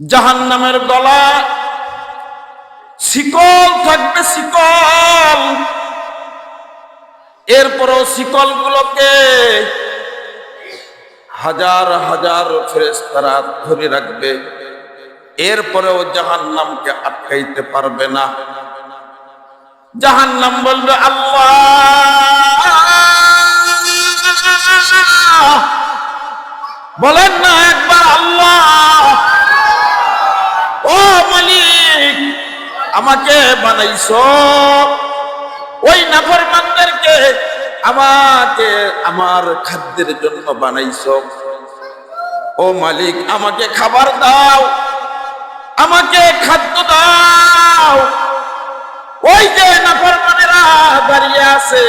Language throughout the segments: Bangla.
জাহান নামের গলা, শিকল থাকবে শিকল। এরপরও শিকল গুলোকে হাজার হাজার ফেরেস্তারা ধরে রাখবে। এরপরেও জাহান নামকে আটকাইতে পারবে না। জাহান নাম বলবে, আল্লাহ! বলেন না আমাকে বানাইছো। ওই নাফরমানদেরকে আমাকে আমার খাদ্যের জন্য বানাইছো। ও মালিক, আমাকে খাবার দাও। আমাকে খাদ্য দাও। ওই যে নাফরমানেরা দাঁড়িয়ে আছে,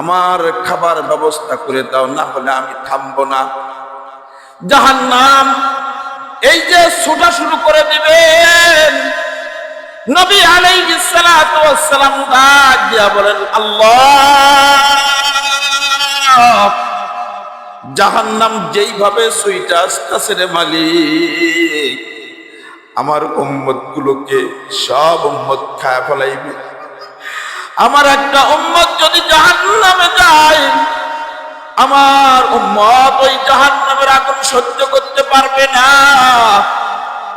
আমার খাবার ব্যবস্থা করে দাও, না হলে আমি থামবো না। জাহান্নাম, এই যে ছোটা শুরু করে দিবেন। নবী আলাইহিস সালাতু ওয়াস সালাম ডাক দিয়া বলেন, আল্লাহ, জাহান্নাম যেইভাবে সুইটা আসতেছে রে মালিক, আমার উম্মত গুলোকে সব উম্মত খায় ফেলাইবে। আমার একটা উম্মত যদি জাহান্নামে যায়, আমার উম্মত ওই জাহান্নামের আগুন সহ্য করতে পারবে না।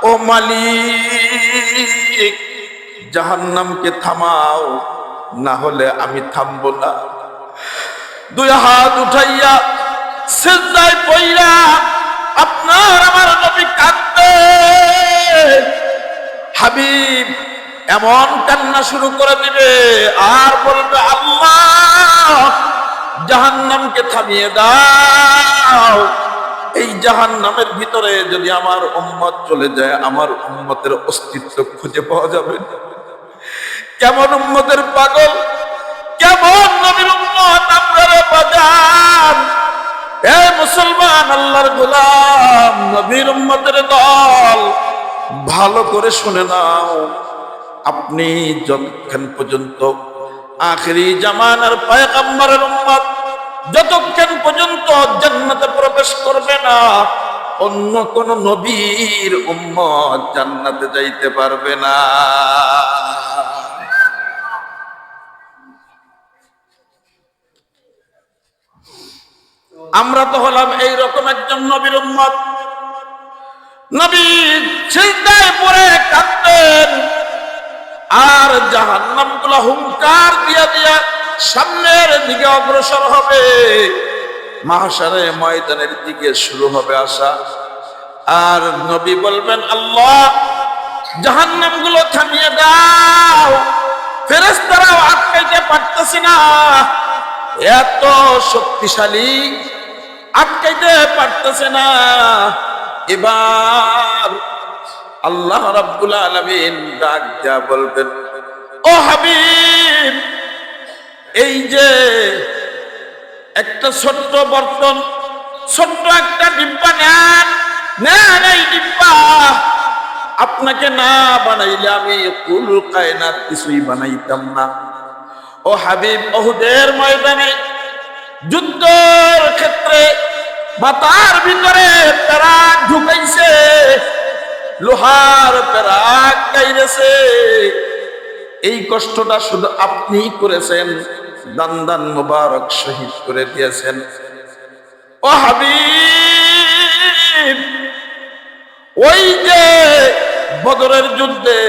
ও মালিক জাহান্নামকে থামাও না হলে আমি থামবো না। দুই হাত উঠাইয়া সিজদায় পইরা আপনার আমার নবী কাঁদবে। হাবিব, এমন কান্না শুরু করে দিবে, আর বলবে, আল্লাহ, জাহান্নামকে থামিয়ে দাও। এই জাহান্নামের ভিতরে যদি আমার উম্মত চলে যায়, আমার উম্মতের অস্তিত্ব খুঁজে পাওয়া যাবে। না। কেমন উম্মতের পাগল? কেমন নবীর উম্মত আপনারা বাজান এ মুসলমান, আল্লাহর গোলাম, নবীর উম্মতের দল, ভালো করে শুনে নাও। আপনি যতক্ষণ পর্যন্ত আখেরি জামানার পায়গাম্বরের উম্মত, যতক্ষণ পর্যন্ত জান্নাতে প্রবেশ করবে না, অন্য কোন নবীর উম্মত জান্নাতে যাইতে পারবে না। আমরা তো হলাম এই রকম একজন নবীর উম্মত। নবী ছিলদায় পরে কাঁদতেন। আর জাহান্নামগুলা হুঙ্কার দিয়া দিয়া সামনের দিকে অগ্রসর হবে। মাহাসারে ময়দানের দিকে শুরু হবে আসা আর নবী বলবেন, আল্লাহ জাহান্নামগুলো থামিয়ে দাও। ফেরেস্তারাও আটকাইতে পারতেছি না। এত শক্তিশালী আটকাইতে পারতেছে না। এবার আল্লাহ রাব্বুল আলামিন ডাক দেয়া বলবেন, ও হাবিব, এই যে একটা ছোট্ট বর্তন, ছোট্ট একটা ডিব্বা নেন নেন এই ডিব্বা। আপনাকে না বানাইলে আমি কুল কায়নাত কিছুই বানাইতাম না। ও হাবিব, ওহুদের ময়দানে যুদ্ধের ক্ষেত্রে মাতার ভিতরে প্যারাক ঢুকাইছে, লোহার প্যারাক এই কষ্টটা শুধু আপনি করেছেন দান দান মুবারক শহীদ করে দিয়েছেন। ও হাবিব, ওই যে বদরের যুদ্ধে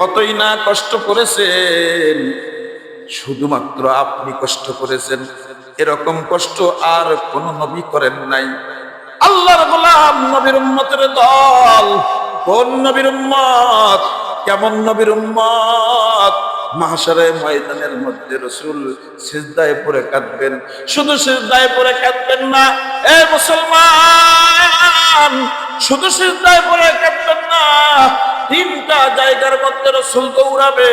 কতই না কষ্ট করেছেন, শুধুমাত্র আপনি কষ্ট করেছেন। এরকম কষ্ট আর কোন নবী করেন নাই। আল্লাহর গোলাম নবীর উম্মতের দল, কোন নবীর উম্মত, কেমন নবীর উম্মত? ময়দানের মধ্যে রসুল পরে পরে না, এ মুসলমান, শুধু সিজদায় পরে কাঁদবেন না তিনটা জায়গার মধ্যে রসুল দৌড়াবে।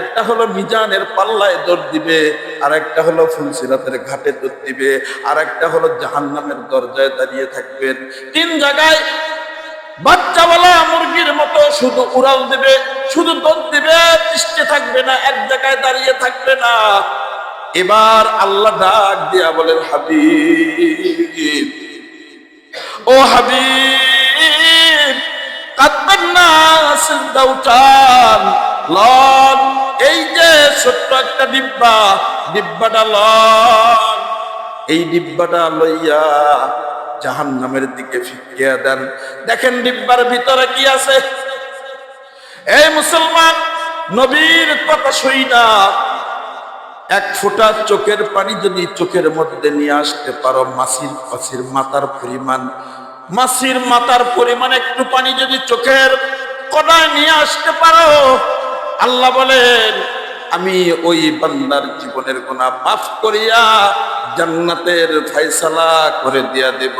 একটা হলো মিজানের পাল্লায় দৌড় দিবে আর একটা হলো ফুলসিরাতের ঘাটে দৌড় দিবে আর একটা হলো জাহান্নামের দরজায় দাঁড়িয়ে থাকবেন। তিন জায়গায় বাচ্চাওয়ালা মুরগির মতো শুধু উড়াল দিবে, শুধু দৌড় দিবে দৃষ্টি থাকবে না, এক জায়গায় দাঁড়িয়ে থাকবে না। এবার আল্লাহ ডাক দিয়া বলেন, হাবিব। ও হাবিব সিজদা উঠান লন এই যে ছোট্ট একটা ডিব্বা, ডিব্বাটা লন এই ডিব্বাটা লইয়া জাহান নামের দিকে ফিরিয়ে দেন। দেখেন ডিব্বার ভিতরে কি আছে? এই মুসলমান, নবীর কথা শুই না। এক ফোঁটা চোখের পানি যদি চোখের মধ্যে নিয়ে আসতে পারো, মাসির মাসির মাতার পরিমাণ। মাসির মাতার পরিমাণ একটু পানি যদি চোখের কণায় নিয়ে আসতে পারো। আল্লাহ বলেন, আমি ওই বান্দার জীবনের গোনা মাফ করিয়া জান্নাতের ফাইসালা করে দিয়া দেব।